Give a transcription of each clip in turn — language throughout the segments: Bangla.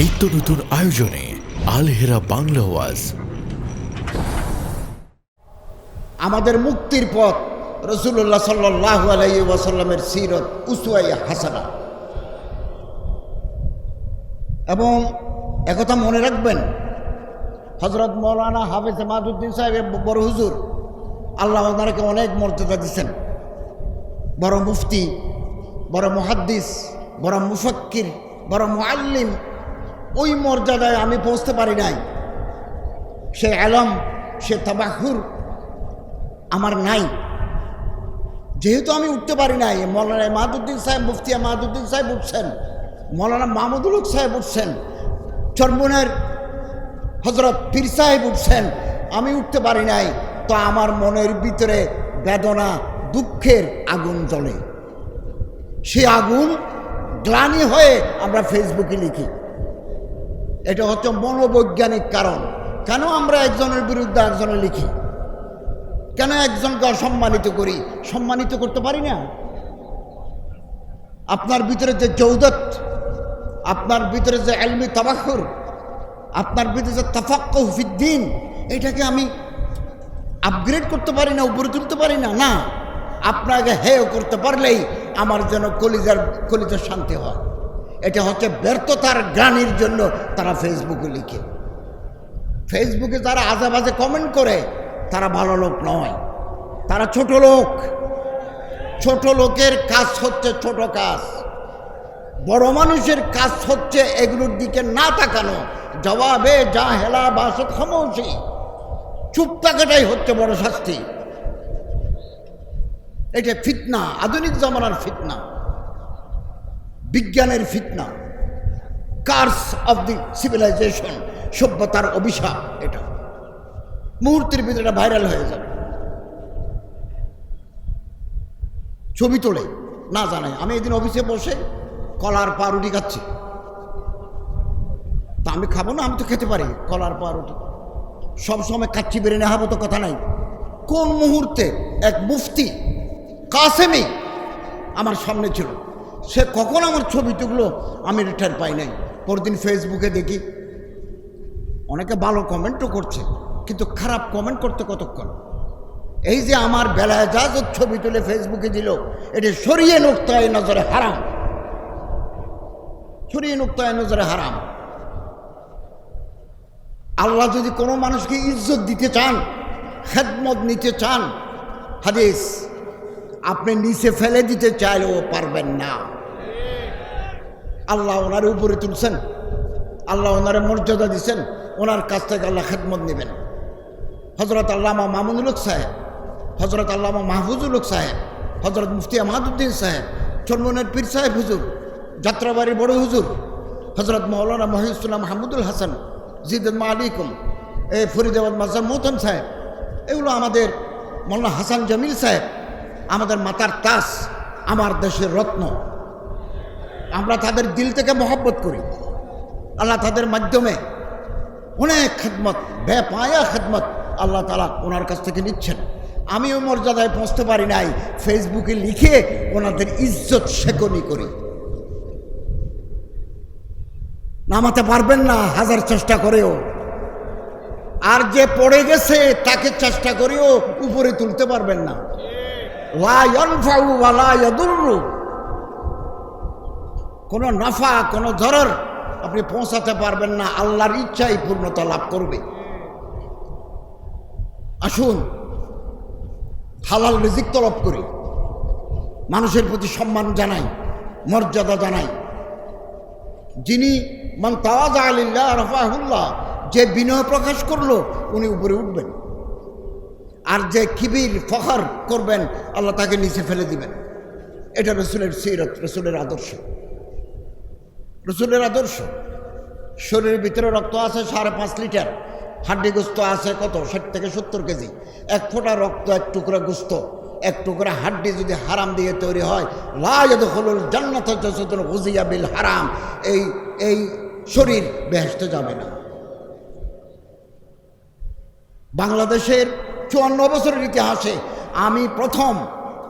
নিত্য নতুন আয়োজনে আলহেরা বাংলা ওয়াজ। আমাদের মুক্তির পথ রসুল্লাহ সাল্লাহ আলাই সিরত উসুয়াই হাসানা। এবং একথা মনে রাখবেন হজরত মৌলানা হাফেজ মাদুদ্দিন সাহেব বড় হুজুর, আল্লাহ ওনাকে অনেক মর্যাদা দিচ্ছেন বড় মুফতি, বড় মুহাদ্দিস, বড় মুফক্কির, বড় মুআল্লিম ওই মর্যাদায় আমি পৌঁছতে পারি নাই। সে আলম, সে তাবাহুর আমার নাই। যেহেতু আমি উঠতে পারি নাই, মৌলানা মাহাদুদ্দিন সাহেব মুফতিয়া মাহাদুদ্দিন সাহেব উঠছেন, মৌলানা মাহমুদুল হক সাহেব উঠছেন, চরমনের হজরত পীর সাহেব উঠছেন, আমি উঠতে পারি নাই, তো আমার মনের ভিতরে বেদনা, দুঃখের আগুন জ্বলে। সে আগুন গ্লানি হয়ে আমরা ফেসবুকে লিখি। এটা হচ্ছে মনোবৈজ্ঞানিক কারণ। কেন আমরা একজনের বিরুদ্ধে একজনে লিখি? কেন একজনকে অসম্মানিত করি? সম্মানিত করতে পারি না? আপনার ভিতরে যে জৌদত আপনার ভিতরে যে এলমি তাবাখুর, আপনার ভিতরে যে তাফাক্ক হুফিদ্দিন এটাকে আমি আপগ্রেড করতে পারি না, উপরে তুলতে পারি না? না। আপনাকে হেয় করতে পারলেই আমার যেন কলিজার কলিজার শান্তি হয়। এটা হচ্ছে ব্যর্থতার গ্রানির জন্য তারা ফেসবুকে লিখে। ফেসবুকে যারা আজে বাজে কমেন্ট করে, তারা ভালো লোক নয়। তারা ছোট লোক। ছোট লোকের কাজ হচ্ছে ছোট কাজ। বড় মানুষের কাজ হচ্ছে এগুলোর দিকে না তাকানো। জবাবে যা হেলা বাসত খামোশি। চুপ থাকাটাই হচ্ছে বড় শাস্তি। এটা ফিতনা, আধুনিক জমানার ফিতনা। বিজ্ঞানের ফিতনা কার্স অফ দি সিভিলাইজেশন সভ্যতার অভিশাপ এটা। মুহূর্তের ভিতরে ভাইরাল হয়ে যাবে। ছবি তোলে, না জানাই আমি এদিন অফিসে বসে কলার পাউরুটি খাচ্ছি। তা আমি খাব না, আমি তো খেতে পারি। কলার পাউরুটি সবসময় খাচ্ছি বেড়ে নেহাবো তো কথা নাই। কোন মুহূর্তে এক মুফতি, কাসেমি, আমার সামনে ছিল। সে কখন আমার ছবি তুললো, আমি রিটার্ন পাই নাই। পরদিন ফেসবুকে দেখি, অনেকে ভালো কমেন্টও করছে, কিন্তু খারাপ কমেন্ট করতে কতক্ষণ? এই যে আমার বেলায় যা যা ছবি তুলে ফেসবুকে দিল, এটি সরিয়ে নোক্তায় নজরে হারাম। সরিয়ে নোক্তায় নজরে হারাম। আল্লাহ যদি কোনো মানুষকে ইজ্জত দিতে চান, খেদমত নিতে চান, হাদিস। আপনি নিচে ফেলে দিতে চাইলেও পারবেন না। আল্লাহ ওনার উপরে তুলছেন। আল্লাহ ওনারে মর্যাদা দিচ্ছেন ওনার কাছ থেকে আল্লাহ খেদমত নেবেন। হজরত আল্লামা মামুনুল সাহেব হজরত আল্লামা মাহফুজুল সাহেব হজরত মুফতি মাহাদুদ্দিন সাহেব চন্মনের পীর সাহেব হুজুর, যাত্রাবাড়ির বড় হুজুর হজরত মৌলানা মহিউসুল্লাহ মাহমুদুল হাসান, জিদুল আলিকুম এই ফরিদাবাদ মাজার মোহতম সাহেব, এগুলো আমাদের মোল্লা হাসান জামিল সাহেব আমাদের মাতার তাস আমার দেশের রত্ন। আমরা তাদের দিল থেকে মহব্বত করি। আল্লাহ তাদের মাধ্যমে অনেক খেদমত, বেপায়া খেদমত আল্লাহ তালা ওনার কাছ থেকে নিচ্ছেন। আমিও মর্যাদায় পৌঁছতে পারি নাই, ফেসবুকে লিখে ওনাদের ইজ্জত শেকনি করি। নামাতে পারবেন না হাজার চেষ্টা করেও। আর যে পড়ে গেছে, তাকে চেষ্টা করেও উপরে তুলতে পারবেন না। কোনো নাফা, কোনো ধরর আপনি পৌঁছাতে পারবেন না, আল্লাহর ইচ্ছাই পূর্ণতা লাভ করবে। আসুন, হালাল রিজিক তলব করি। মানুষের প্রতি সম্মান জানাই, মর্যাদা জানাই। যিনি মান তাওয়াজ আলিল্লাহ রফাহুল্লাহ, যে বিনয় প্রকাশ করল, উনি উপরে উঠবেন। আর যে কিবির ফখর করবেন, আল্লাহ তাকে নিচে ফেলে দিবেন। এটা রসুলের সিরত, রসুলের আদর্শ। রসুলের আদর্শ, শরীরের ভিতরে রক্ত আছে সাড়ে পাঁচ লিটার, হাড্ডি গুস্ত আছে কত? ষাট থেকে সত্তর কেজি। এক ফোঁটা রক্ত, এক টুকরা গুস্ত। এক টুকরা হাড্ডি যদি হারাম দিয়ে তৈরি হয় লাজদ হলুল জান্নাত হুজিয়া বিল হারাম। এই এই শরীর বেহেস্তে যাবে না। বাংলাদেশের চুয়ান্ন বছরের ইতিহাসে আমি প্রথম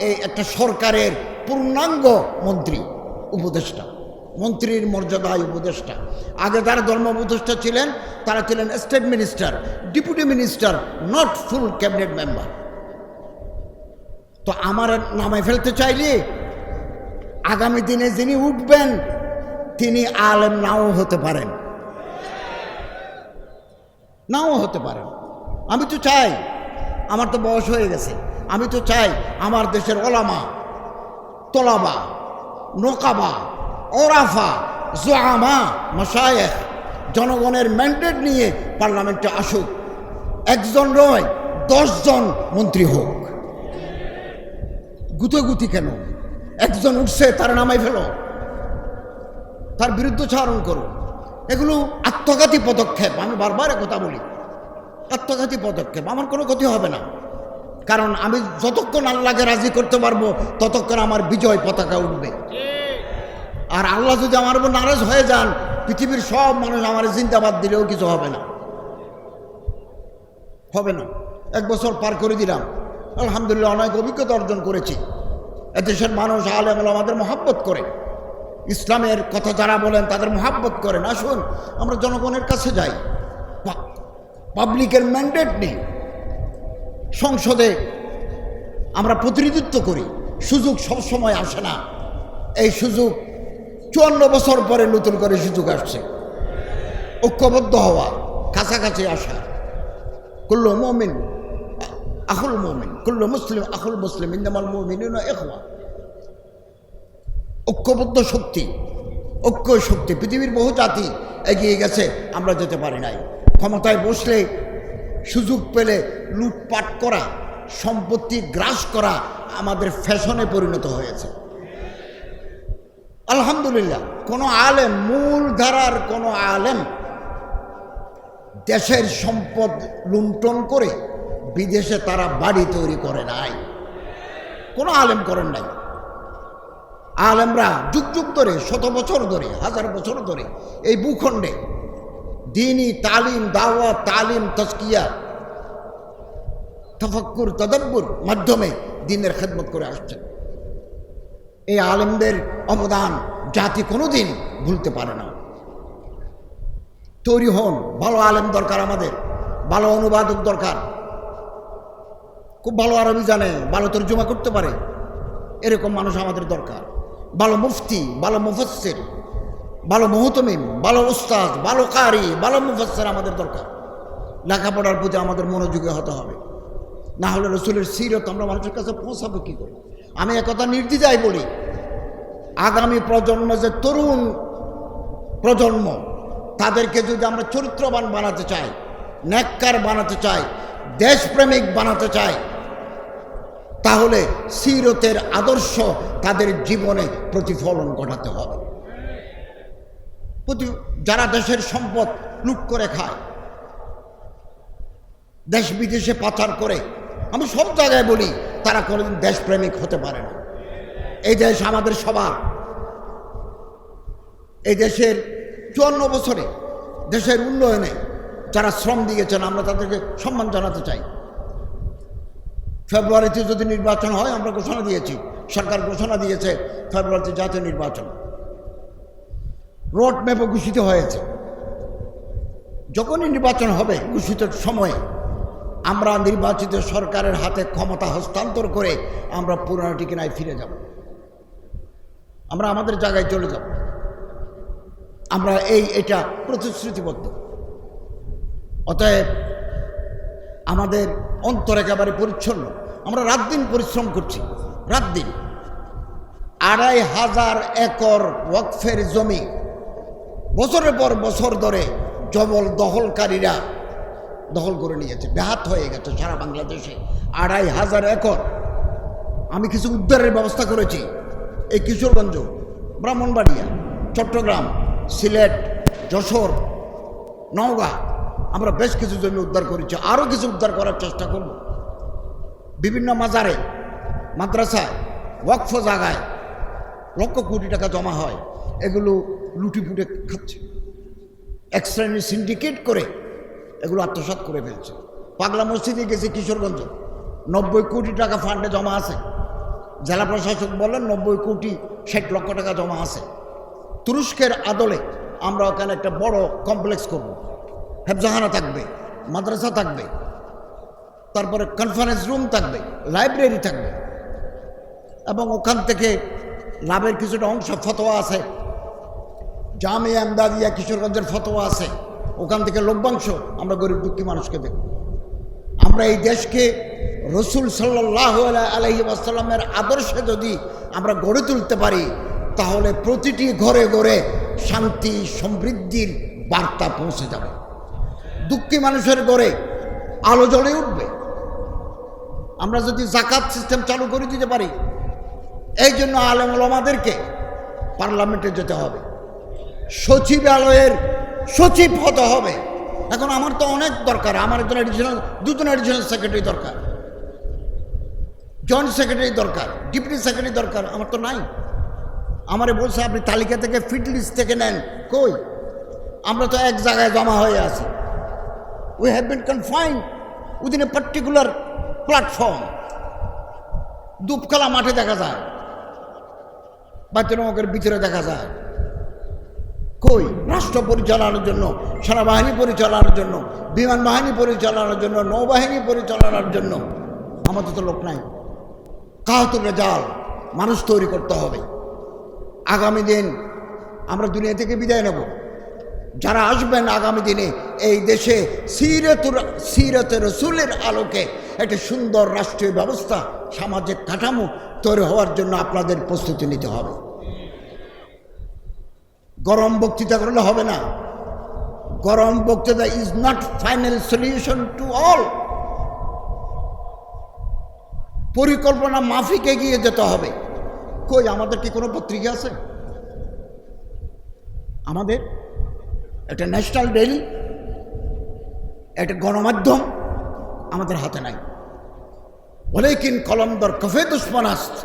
এই একটা সরকারের পূর্ণাঙ্গ মন্ত্রী, উপদেষ্টা, মন্ত্রীর মর্যাদায় উপদেষ্টা। আগে যারা ধর্ম উপদেষ্টা ছিলেন, তারা ছিলেন state minister, deputy minister, not full cabinet member. তো আমার নামে ফেলতে চাইলে আগামী দিনে যিনি উঠবেন, তিনি আলেম নাও হতে পারেন। নাও হতে পারেন। আমি তো চাই আমার তো বয়স হয়ে গেছে। আমি তো চাই আমার দেশের ওলামা, তোলাবা, নোকাবা, ওরাফা, জোয়ামা, মশায়েখ, জনগণের ম্যান্ডেট নিয়ে পার্লামেন্টে আসুক। একজন নয়, দশজন মন্ত্রী হোক। গুতোগুতি কেন? একজন উঠছে, তার নামাই ফেলো। তার বিরুদ্ধচারণ করো। এগুলো আত্মঘাতী পদক্ষেপ, আমি বারবার কথা বলি। আত্মঘাতী পদক্ষেপ। আমার কোনো ক্ষতি হবে না। কারণ আমি যতক্ষণ আল্লাহকে রাজি করতে পারব, ততক্ষণ আমার বিজয় পতাকা উঠবে। আর আল্লাহ যদি আমার উপর নারাজ হয়ে যান, পৃথিবীর সব মানুষ আমার জিন্দাবাদ দিলেও কিছু হবে না। হবে না। এক বছর পার করে দিলাম। আলহামদুলিল্লাহ অনেক অভিজ্ঞতা অর্জন করেছি। এদেশের মানুষ আলেম আমাদের মহাব্বত করে। ইসলামের কথা যারা বলেন, তাদের মহাব্বত করেন আসুন আমরা জনগণের কাছে যাই। পাবলিকের ম্যান্ডেট নেই। সংসদে আমরা প্রতিনিধিত্ব করি, সুযোগ সবসময় আসে না। এই সুযোগ চুয়ান্ন বছর পরে নতুন করে সুযোগ আসছে। ঐক্যবদ্ধ হওয়া, কাছাকাছি আসা। কুল্লু মমিন আহুল মমিন, কুল্লু মুসলিম আহুল মুসলিম ইন্দামাল মমিন এখওয়া ঐক্যবদ্ধ শক্তি, ঐক্য শক্তি, পৃথিবীর বহু জাতি এগিয়ে গেছে, আমরা যেতে পারি নাই। ক্ষমতায় বসলে সুযোগ পেলে লুটপাট করা, সম্পত্তি গ্রাস করা আমাদের ফ্যাশনে পরিণত হয়েছে। আলহামদুলিল্লাহ, কোনো আলেম, মূল ধারার কোনো আলেম দেশের সম্পদ লুণ্ঠন করে বিদেশে তারা বাড়ি তৈরি করে নাই। কোনো আলেম করেন নাই। আলেমরা যুগ যুগ ধরে, শত বছর ধরে, হাজার বছর ধরে এই ভূখণ্ডে দিনই তালিম দাওয়া তালিম তস্কিয়া তফক্কুর তদব্বুর মাধ্যমে দিনের খেদমত করে আসছেন এই আলেমদের অবদান জাতি কোনোদিন ভুলতে পারে না তৈরি হন ভালো আলেম দরকার আমাদের ভালো অনুবাদক দরকার খুব ভালো আরবি জানে ভালো তর্জমা করতে পারে এরকম মানুষ আমাদের দরকার ভালো মুফতি ভালো মুফসির ভালো মহতমিম, ভালো উস্তাদ, ভালো কারি, ভালো মুফসির আমাদের দরকার। লেখাপড়ার প্রতি আমাদের মনোযোগী হতে হবে। না হলে রসুলের সিরত আমরা মানুষের কাছে পৌঁছাবো কী করে? আমি একথা নির্দ্বিধায় বলি, আগামী প্রজন্ম যে তরুণ প্রজন্ম, তাদেরকে যদি আমরা চরিত্রবান বানাতে চাই, ন্যাক্কার বানাতে চাই, দেশপ্রেমিক বানাতে চাই, তাহলে সিরতের আদর্শ তাদের জীবনে প্রতিফলন ঘটাতে হবে। প্রতি যারা দেশের সম্পদ লুট করে খায়, দেশ বিদেশে পাচার করে, আমি সব জায়গায় বলি, তারা কোনোদিন দেশপ্রেমিক হতে পারে না। এই দেশ আমাদের সবার। এই দেশের চুয়ান্ন বছরে দেশের উন্নয়নে যারা শ্রম দিয়েছেন, আমরা তাদেরকে সম্মান জানাতে চাই। ফেব্রুয়ারিতে যদি নির্বাচন হয়, আমরা ঘোষণা দিয়েছি, সরকার ঘোষণা দিয়েছে ফেব্রুয়ারিতে জাতীয় নির্বাচন। রোড ম্যাপও ঘোষিত হয়েছে। যখনই নির্বাচন হবে, ঘোষিত সময়ে আমরা নির্বাচিত সরকারের হাতে ক্ষমতা হস্তান্তর করে আমরা পুরনো ঠিকানায় ফিরে যাব। আমরা আমাদের জায়গায় চলে যাব। আমরা এই, এটা প্রতিশ্রুতিবদ্ধ। অতএব আমাদের অন্তর একেবারে পরিচ্ছন্ন। আমরা রাত দিন পরিশ্রম করছি, রাত দিন। আড়াই হাজার একর ওয়াকফের জমি বছরের পর বছর ধরে জবল দখলকারীরা দখল করে নিয়েছে। ব্যাহাত হয়ে গেছে সারা বাংলাদেশে। আড়াই হাজার একর। আমি কিছু উদ্ধারের ব্যবস্থা করেছি। এই কিশোরগঞ্জ, ব্রাহ্মণবাড়িয়া, চট্টগ্রাম, সিলেট, যশোর, নওগাঁ, আমরা বেশ কিছু জমি উদ্ধার করেছি। আরও কিছু উদ্ধার করার চেষ্টা করব। বিভিন্ন মাজারে, মাদ্রাসায়, ওয়াকফ জায়গায় লক্ষ কোটি টাকা জমা হয়। এগুলো লুটিপুটে খাচ্ছে। এক শ্রেণির সিন্ডিকেট করে এগুলো আত্মসাৎ করে ফেলছে। পাগলা মসজিদে গেছে কিশোরগঞ্জ। নব্বই কোটি টাকা ফান্ডে জমা আছে। জেলা প্রশাসক বলেন নব্বই কোটি ষাট লক্ষ টাকা জমা আছে। তুরস্কের আদলে আমরা ওখানে একটা বড় কমপ্লেক্স করব। হেফজাহানা থাকবে, মাদ্রাসা থাকবে, তারপরে কনফারেন্স রুম থাকবে লাইব্রেরি থাকবে। এবং ওখান থেকে লাভের কিছুটা অংশ ফতোয়া আছে জামিয়া আমদাদিয়া কিশোরগঞ্জের ফতোয়া আছে। ওখান থেকে লভ্যাংশ আমরা গরিব দুঃখী মানুষকে দেব। আমরা এই দেশকে রসুল সাল্লাহ আলহি আসাল্লামের আদর্শে যদি আমরা গড়ে তুলতে পারি, তাহলে প্রতিটি ঘরে ঘরে শান্তি, সমৃদ্ধির বার্তা পৌঁছে যাবে। দুঃখী মানুষের ঘরে আলো জ্বলে উঠবে। আমরা যদি জাকাত সিস্টেম চালু করে দিতে পারি, এই জন্য আলেম পার্লামেন্টে যেতে হবে। সচিবালয়ের সচিব হতে হবে। এখন আমার তো অনেক দরকার, আমার একজন এডিশনাল দুজন এডিশনাল সেক্রেটারি দরকার। জয়েন্ট সেক্রেটারি দরকার ডিপুটি সেক্রেটারি দরকার, আমার তো নাই। আমারে বলছে, আপনি তালিকা থেকে ফিট লিস্ট থেকে নেন। কই? আমরা তো এক জায়গায় জমা হয়ে আছি। We have been confine within a particular platform Dupkhala মাঠে দেখা যায়। বাচ্চানমকের ভিতরে দেখা যায়। কই? রাষ্ট্র পরিচালনার জন্য, সেনাবাহিনী পরিচালনার জন্য, বিমান বাহিনী পরিচালনার জন্য, নৌবাহিনী পরিচালনার জন্য। আমাদের তো লোক নাই। কাহাতুর রেজাল, মানুষ তৈরি করতে হবে। আগামী দিন আমরা দুনিয়া থেকে বিদায় নেব। যারা আসবেন আগামী দিনে, এই দেশে সিরতুর, সিরত রসুলের আলোকে একটা সুন্দর রাষ্ট্রীয় ব্যবস্থা, সামাজিক কাঠামো তৈরি হওয়ার জন্য আপনাদের প্রস্তুতি নিতে হবে। গরম বক্তৃতা করলে হবে না। গরম বক্তৃতা is not final solution to all পরিকল্পনা মাফিক এগিয়ে যেতে হবে। কই, আমাদের কি কোনো পত্রিকা আছে? আমাদের একটা ন্যাশনাল ডেইলি একটা গণমাধ্যম আমাদের হাতে নাই। ওলেকিন কলম দর কফে দুশ্মনাস্ত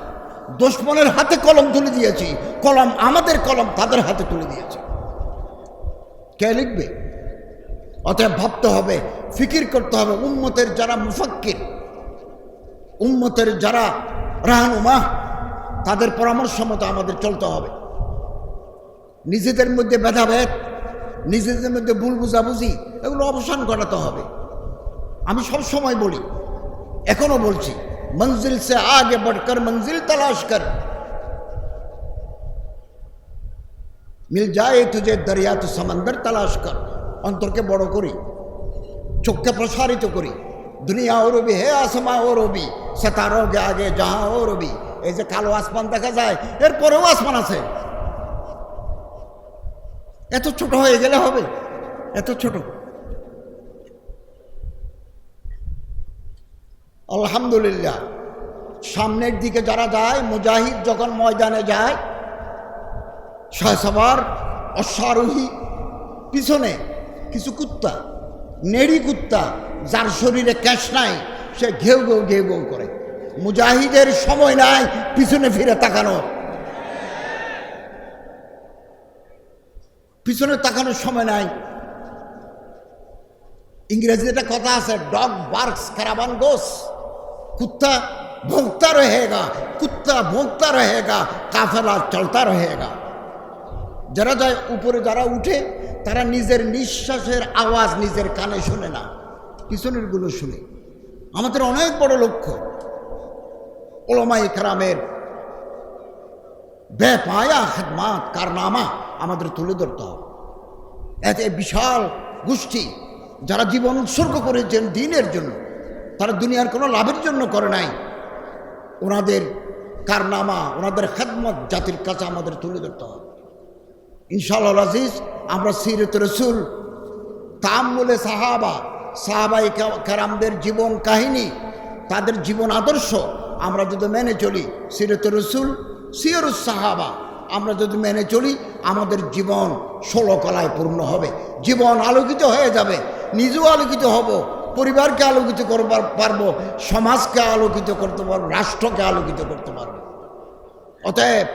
দুশ্মনের হাতে কলম তুলে দিয়েছি। কলম আমাদের কলম, তাদের হাতে তুলে দিয়েছে। কে লিখবে? অতএব ভাবতে হবে, ফিকির করতে হবে। উম্মতের যারা মুফাক্কির, উম্মতের যারা রাহানুমা, তাদের পরামর্শ মতো আমাদের চলতে হবে। নিজেদের মধ্যে ভেদাভেদ, নিজেদের মধ্যে ভুল বুঝাবুঝি, এগুলো অবসান ঘটাতে হবে। আমি সব সময় বলি, এখনও বলছি মঞ্জিল সে আগে बढ़कर मंजिल तलाश कर মিল যায় তুঝে দরিয়া তো সমন্দর তালাশ কর অন্তরকে বড় করি চোখকে প্রসারিত করি দুনিয়া ও রবি হে আসমা ও রবি সেতারোগে আগে যাহা ও রবি এই যে কালো আসমান দেখা যায় এরপরেও আসমান আছে এত ছোট হয়ে গেলে হবে এত ছোট আলহামদুলিল্লাহ। সামনের দিকে যারা যায়, মুজাহিদ যখন ময়দানে যায় সবার অশ্বারোহী, পিছনে কিছু কুত্তা, নেড়ি কুত্তা, যার শরীরে ক্যাশ নাই, সে ঘেউ ঘেউ ঘেউ ঘেউ করে। মুজাহিদের সময় নাই, পিছনে ফিরে তাকানোর। পিছনে তাকানোর সময় নাই। ইংরেজিতে একটা কথা আছে ডগ বার্কস ক্যারাবান গোস कुत्ता भोंकता रहेगा कुत्ता भोंकता रहेगा কাফেলা চলতা रहेगा যারা যায় উপরে যারা উঠে তারা নিজের নিঃশ্বাসের আওয়াজ নিজের কানে শোনে না পিছনের গুলো শুনে আমাদের অনেক বড় লক্ষ্য ওলমাই কারামের বেপায়া খেদমাত কারনামা আমাদের তুলে ধরতে হবে এতে বিশাল গোষ্ঠী যারা জীবন উৎসর্গ করেছেন দিনের জন্য তারা দুনিয়ার কোনো লাভের জন্য করে নাই। ওনাদের কারনামা, ওনাদের খেদমত জাতির কাছে আমাদের তুলে ধরতে হবে। ইনশাআল্লাহ আজিজ, আমরা সিরত রসুল তামুলে সাহাবা সাহাবাই কারামদের জীবন কাহিনী, তাদের জীবন আদর্শ, আমরা যদি মেনে চলি সিরত রসুল সিয়রুস সাহাবা, আমরা যদি মেনে চলি আমাদের জীবন ষোলো কলায় পূর্ণ হবে। জীবন আলোকিত হয়ে যাবে, নিজেও আলোকিত হব পরিবারকে আলোকিত করবার পারব, সমাজকে আলোকিত করতে পারব, রাষ্ট্রকে আলোকিত করতে পারব। অতএব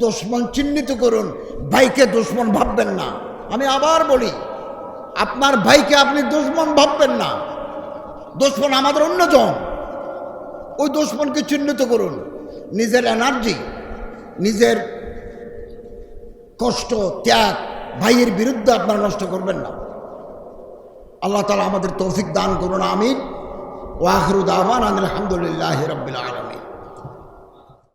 দুশ্মন চিহ্নিত করুন, ভাইকে দুশ্মন ভাববেন না। আমি আবার বলি, আপনার ভাইকে আপনি দুশ্মন ভাববেন না। দুশ্মন আমাদের অন্যজন। ওই দুশ্মনকে চিহ্নিত করুন। নিজের এনার্জি, নিজের কষ্ট, ত্যাগ ভাইয়ের বিরুদ্ধে আপনারা নষ্ট করবেন না। আল্লাহ তালা আমাদের তৌফিক দান করুন আমিন। ওয়াহরুদ আহমান আলহামদুলিল্লাহ রবিল আলমিন।